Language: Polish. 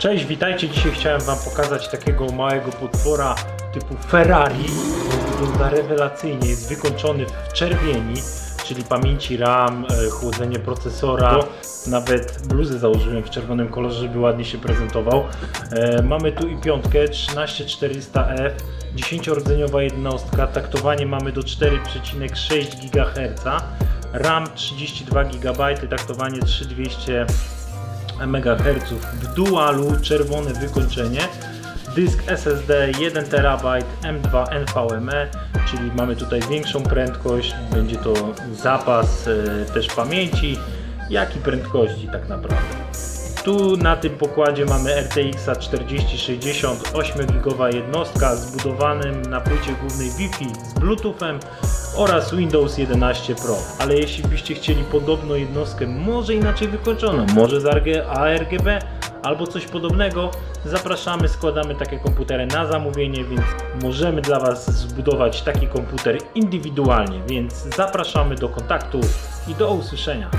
Cześć, witajcie. Dzisiaj chciałem Wam pokazać takiego małego potwora typu Ferrari. Wygląda rewelacyjnie, jest wykończony w czerwieni, czyli pamięci RAM, e, chłodzenie procesora. Nawet bluzę założyłem w czerwonym kolorze, żeby ładnie się prezentował. E, mamy tu i piątkę 13400F, 10-rdzeniowa jednostka, taktowanie mamy do 4,6 GHz, RAM 32 GB, taktowanie 3200 MHz w dualu, czerwone wykończenie. Dysk SSD 1 TB M2 NVMe, czyli mamy tutaj większą prędkość, będzie to zapas e, też pamięci, jak i prędkości tak naprawdę. Tu na tym pokładzie mamy RTX 4060 8GB jednostka zbudowanym na płycie głównej Wi-Fi z Bluetoothem oraz Windows 11 Pro. Ale jeśli byście chcieli podobną jednostkę, może inaczej wykończoną, może z RG ARGB albo coś podobnego, zapraszamy, składamy takie komputery na zamówienie, więc możemy dla Was zbudować taki komputer indywidualnie, więc zapraszamy do kontaktu i do usłyszenia.